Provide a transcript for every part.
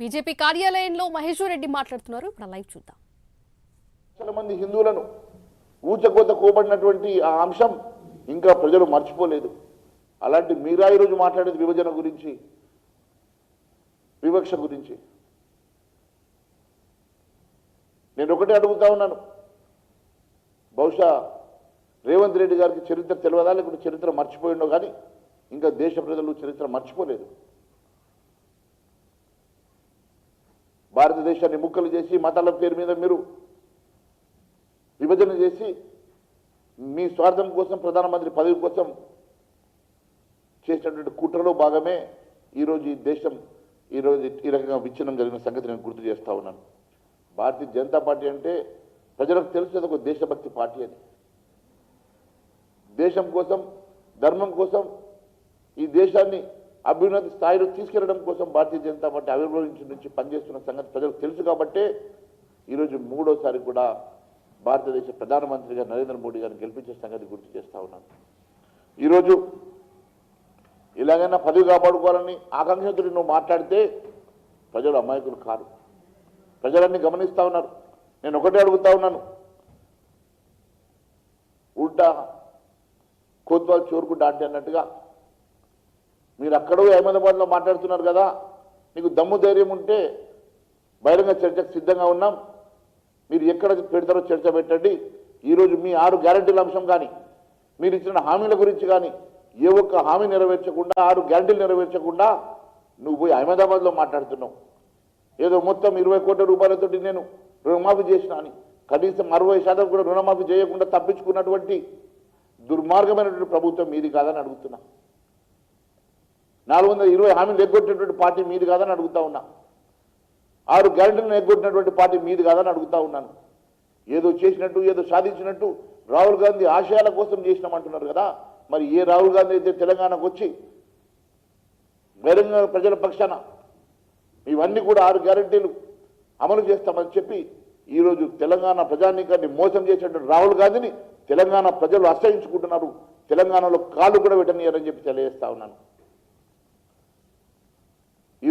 BJP కార్యాలయంలో మహేశ్వర్ రెడ్డి మాట్లాడుతున్నారు. ఇప్పుడు లైవ్ చూద్దాం. లక్షల మంది హిందువులను ఊచకోత కోబడినటువంటి ఆ అంశం ఇంకా ప్రజలు మర్చిపోలేదు. అలాంటి మీరా ఈరోజు మాట్లాడేది విభజన గురించి వివక్ష గురించి. నేను ఒకటే అడుగుతా ఉన్నాను. బహుశా రేవంత్ రెడ్డి గారికి చరిత్ర తెలియదా లేకుంటే చరిత్ర మర్చిపోయిండో కానీ ఇంకా దేశ ప్రజలు చరిత్ర మర్చిపోలేదు. భారతదేశాన్ని ముక్కలు చేసి మతాల పేరు మీద మీరు విభజన చేసి మీ స్వార్థం కోసం ప్రధానమంత్రి పదవి కోసం చేసినటువంటి కుట్రలో భాగమే ఈరోజు ఈ దేశం ఈరోజు ఈ రకంగా విచ్ఛిన్నం జరిగిన సంగతి నేను గుర్తు చేస్తా ఉన్నాను. భారతీయ జనతా పార్టీ అంటే ప్రజలకు తెలిసేది ఒక దేశభక్తి పార్టీ అని దేశం కోసం ధర్మం కోసం ఈ దేశాన్ని అభ్యున్నతి స్థాయిలో తీసుకెళ్ళడం కోసం భారతీయ జనతా పార్టీ ఆవిర్భవించి నుంచి పనిచేస్తున్న సంగతి ప్రజలకు తెలుసు కాబట్టే ఈరోజు మూడోసారి కూడా భారతదేశ ప్రధానమంత్రిగా నరేంద్ర మోడీ గారిని గెలిపించే సంగతి గుర్తు చేస్తా ఉన్నాను. ఈరోజు ఇలాగైనా పదవి కాపాడుకోవాలని ఆకాంక్షతో నువ్వు మాట్లాడితే ప్రజలు అమాయకులు కారు. ప్రజలన్నీ గమనిస్తూ ఉన్నారు. నేను ఒకటే అడుగుతా ఉన్నాను. ఉల్టా కోత్వాల్ చోరుకుంటా అంటే అన్నట్టుగా మీరు అక్కడో అహ్మదాబాద్లో మాట్లాడుతున్నారు కదా మీకు దమ్ము ధైర్యం ఉంటే బహిరంగ చర్చకు సిద్ధంగా ఉన్నాం. మీరు ఎక్కడ పెడతారో చర్చ పెట్టండి. ఈరోజు మీ ఆరు గ్యారంటీల అంశం కానీ మీరు ఇచ్చిన హామీల గురించి కానీ ఏ ఒక్క హామీ నెరవేర్చకుండా ఆరు గ్యారంటీలు నెరవేర్చకుండా నువ్వు పోయి అహ్మదాబాద్లో మాట్లాడుతున్నావు. ఏదో మొత్తం ఇరవై కోట్ల రూపాయలతోటి నేను రుణమాఫీ చేసిన అని కనీసం అరవై శాతం కూడా రుణమాఫీ చేయకుండా తప్పించుకున్నటువంటి దుర్మార్గమైనటువంటి ప్రభుత్వం మీది కాదని అడుగుతున్నా. నాలుగు వందల ఇరవై హామీలు ఎగ్గొట్టినటువంటి పార్టీ మీది కాదని అడుగుతా ఉన్నా. ఆరు గ్యారెంటీలు ఎగ్గొట్టినటువంటి పార్టీ మీది కాదని అడుగుతా ఉన్నాను. ఏదో చేసినట్టు ఏదో సాధించినట్టు రాహుల్ గాంధీ ఆశయాల కోసం చేసినామంటున్నారు కదా. మరి ఏ రాహుల్ గాంధీ అయితే తెలంగాణకు వచ్చి బహిరంగ ప్రజల పక్షాన ఇవన్నీ కూడా ఆరు గ్యారంటీలు అమలు చేస్తామని చెప్పి ఈరోజు తెలంగాణ ప్రజానీకాన్ని మోసం చేసినటువంటి రాహుల్ గాంధీని తెలంగాణ ప్రజలు అసహించుకుంటున్నారు. తెలంగాణలో కాళ్ళు కూడా పెట్టనియరని చెప్పి తెలియజేస్తా ఉన్నాను.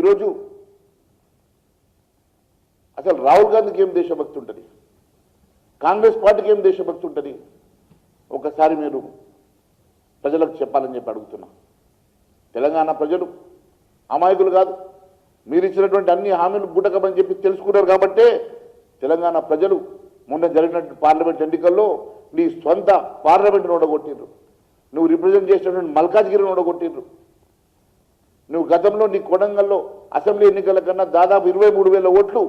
ఈరోజు అసలు రాహుల్ గాంధీకి ఏం దేశభక్తి ఉంటుంది? కాంగ్రెస్ పార్టీకి ఏం దేశభక్తి ఉంటుంది? ఒకసారి మీరు ప్రజలకు చెప్పాలని చెప్పి అడుగుతున్నా. తెలంగాణ ప్రజలు అమాయకులు కాదు. మీరు ఇచ్చినటువంటి అన్ని హామీలు బుటకమని చెప్పి తెలుసుకున్నారు కాబట్టే తెలంగాణ ప్రజలు మొన్న జరిగినటువంటి పార్లమెంట్ ఎన్నికల్లో నీ సొంత పార్లమెంట్ను ఓడగొట్టిండ్రు నువ్వు రిప్రజెంట్ చేసినటువంటి మల్కాజ్గిరిని ఓడగొట్టిండ్రు నువ్వు గతంలో నీ కొడంగల్లో అసెంబ్లీ ఎన్నికల కన్నా దాదాపు ఇరవై మూడు వేల ఓట్లు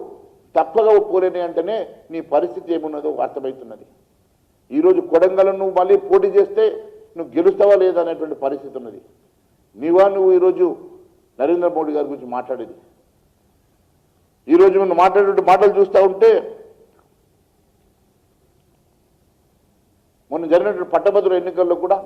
తప్పగా పోలేని అంటేనే నీ పరిస్థితి ఏమున్నదో అర్థమవుతున్నది. ఈరోజు కొడంగల్ నువ్వు మళ్ళీ పోటీ చేస్తే నువ్వు గెలుస్తావా లేదా అనేటువంటి పరిస్థితి ఉన్నది. నీవా నువ్వు ఈరోజు నరేంద్ర మోడీ గారి గురించి మాట్లాడేది? ఈరోజు నువ్వు మాట్లాడేటువంటి మాటలు చూస్తూ ఉంటే మొన్న జరిగినటువంటి పట్టభద్రుల ఎన్నికల్లో కూడా